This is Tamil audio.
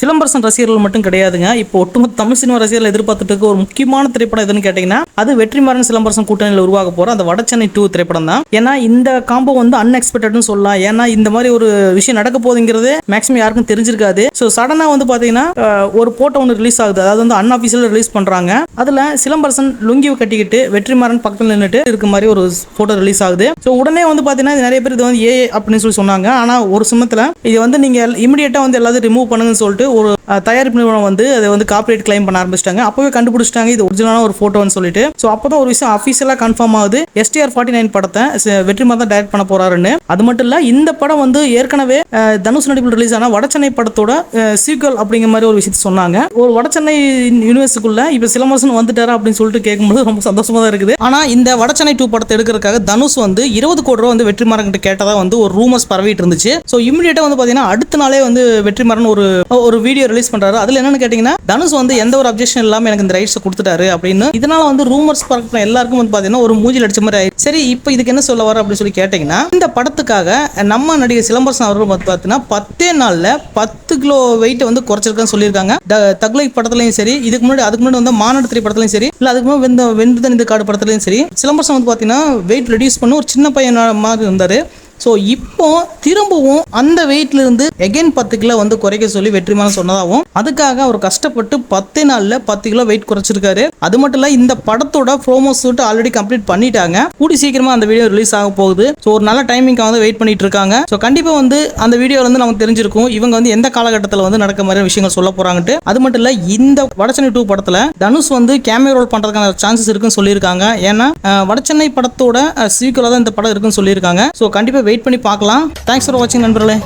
சிலம்பரசன் ரசிகர்கள் மட்டும் கிடையாதுங்க. இப்போ ஒட்டுமொத்த தமிழ் சினிமா ரசிகர்கள் எதிர்பார்த்துட்டு இருக்க ஒரு முக்கியமான திரைப்படம் எதுன்னு கேட்டிங்கன்னா அது வெற்றிமாறன் சிலம்பரசன் கூட்டணியில் உருவாக போற அந்த வடச்சென்னை டூ திரைப்படம் தான். ஏன்னா இந்த காம்போ வந்து அன்எக்ஸ்பெக்டட்னு சொல்லலாம். ஏன்னா இந்த மாதிரி ஒரு விஷயம் நடக்க போகுதுங்கிறது மேக்ஸிமம் யாருக்கும் தெரிஞ்சிருக்காது. ஸோ சடனாக வந்து பார்த்தீங்கன்னா ஒரு போட்டோ ஒன்று ரிலீஸ் ஆகுது. அதாவது வந்து அன்அஃபிஷியல் ரிலீஸ் பண்ணுறாங்க அதில் சிலம்பரசன் லுங்கி கட்டிக்கிட்டு வெற்றிமாறன் பக்கத்தில் நின்றுட்டு இருக்க மாதிரி ஒரு போட்டோ ரிலீஸ் ஆகுது. ஸோ உடனே வந்து பார்த்தீங்கன்னா நிறைய பேர் இது வந்து ஏ அப்படின்னு சொல்லி சொன்னாங்க. ஆனால் ஒரு சுமத்தில் இது வந்து நீங்கள் இமிடியேட்டாக வந்து எல்லாத்தையும் ரிமூவ் பண்ணுங்கன்னு சொல்லிட்டு ஒரு அஹ், தயாரிப்பு நிறுவனம் வந்து அதை வந்து காப்பிரைட் கிளைம் பண்ண ஆரம்பிச்சிட்டாங்க. அப்போவே கண்டுபிடிச்சிட்டாங்க இது ஒரிஜினலான ஒரு ஃபோட்டோன்னு சொல்லிட்டு. ஸோ அப்போ தான் ஒரு விஷயம் அஃபீஷியலாக கன்ஃபார்ம் ஆகுது. எஸ்டிஆர் ஃபார்ட்டி நைன் படத்தை ச- வெற்றிமாறன் தான் டைரக்ட் பண்ண போறாருன்னு. அது மட்டும் இல்லை இந்த படம் வந்து ஏற்கனவே தனுஷ் நடிப்பில் ரிலீஸ் ஆன வடச்சென்னை படத்தோட சீக்வல் அப்படிங்கிற மாதிரி ஒரு விஷயத்தை சொன்னாங்க. ஒரு வடச்சென்னை யூனிவர்ஸுக்குள்ள இப்போ சிலம்பரசன் வந்துட்டாரா அப்படின்னு சொல்லிட்டு கேட்கும்போது ரொம்ப சந்தோஷமா தான் இருக்குது. ஆனால் இந்த வடச்சென்னை டூ படத்தை எடுக்கிறதுக்காக தனுஷ் வந்து இருபது கோடி ரூபா வந்து வெற்றிமாறன் கிட்ட கேட்டதா வந்து ஒரு ரூமர்ஸ் பரவிட்டு இருந்துச்சு. ஸோ இமீடியட்டா வந்து பார்த்தீங்கன்னா அடுத்த நாளே வந்து வெற்றிமாறன் ஒரு ஒரு வீடியோ ரிலீஸ் பண்றாரு. அதுல என்னன்னு கேட்டீங்கன்னா தனுஷ் வந்து எந்த ஒரு அப்ஜெக்ஷன் இல்லாம எனக்கு இந்த ரைட்ஸ் கொடுத்துட்டாரு அப்படின்னு. இதனால வந்து ரூமர்ஸ் பரப்பின எல்லாருக்கும் வந்து பார்த்தீங்கன்னா ஒரு மூஞ்சில் அடிச்ச மாதிரி ஆயிடுச்சு. சரி இப்போ இதுக்கு என்ன சொல்ல வர அப்படின்னு சொல்லி கேட்டீங்கன்னா இந்த படத்துக்காக நம்ம நடிகர் சிலம்பரசன் அவர்கள் வந்து பார்த்தீங்கன்னா பத்தே நாள்ல பத்து கிலோ வெயிட் வந்து குறைச்சிருக்கான்னு சொல்லியிருக்காங்க. தகுலை படத்துலயும் படத்துலையும் சரி இதுக்கு முன்னாடி அதுக்கு முன்னாடி வந்து மாநாடு திரைப்படத்துலையும் சரி இல்லை அதுக்கு முன்னாடி வெந்த வெந்துதன் இந்த காடு படத்துலையும் சரி சிலம்பரசன் வந்து பார்த்தீங்கன்னா வெயிட் ரெடியூஸ் பண்ணி ஒரு சின்ன பையன் மாதிரி இருந்தார். ஸோ இப்போ திரும்பவும் அந்த வெயிட்லேருந்து எகைன் பத்து கிலோ வந்து குறைக்க சொல்லி வெற்றிமாறன் சொன்னதாகவும் அதுக்காக அவர் கஷ்டப்பட்டு பத்தே நாளில் பத்து கிலோ வெயிட் குறைச்சிருக்காரு. அது மட்டும் இல்லை இந்த படத்தோட ப்ரோமோ ஷூட் ஆல்ரெடி கம்ப்ளீட் பண்ணிட்டாங்க. கூடி சீக்கிரமாக அந்த வீடியோ ரிலீஸ் ஆக போகுது. ஸோ ஒரு நல்ல டைமிங்காக வந்து வெயிட் பண்ணிட்டு இருக்காங்க. ஸோ கண்டிப்பாக வந்து அந்த வீடியோவில் வந்து நமக்கு தெரிஞ்சிருக்கும் இவங்க வந்து எந்த காலகட்டத்தில் வந்து நடக்க மாதிரி விஷயங்கள் சொல்ல போகிறாங்கட்டு அது மட்டும் இல்லை இந்த வடச்சென்னை டூ படத்தில் தனுஷ் வந்து கேமரா ரோல் பண்ணுறதுக்கான சான்சஸ் இருக்குன்னு சொல்லியிருக்காங்க. ஏன்னா வடச்சென்னை வடசென்னை படத்தோட சீக்கிரம் தான் இந்த படம் இருக்குன்னு சொல்லியிருக்காங்க. ஸோ கண்டிப்பாக வெயிட் பண்ணி பார்க்கலாம். தேங்க்ஸ் ஃபார் வாட்சிங் நண்பர்களே.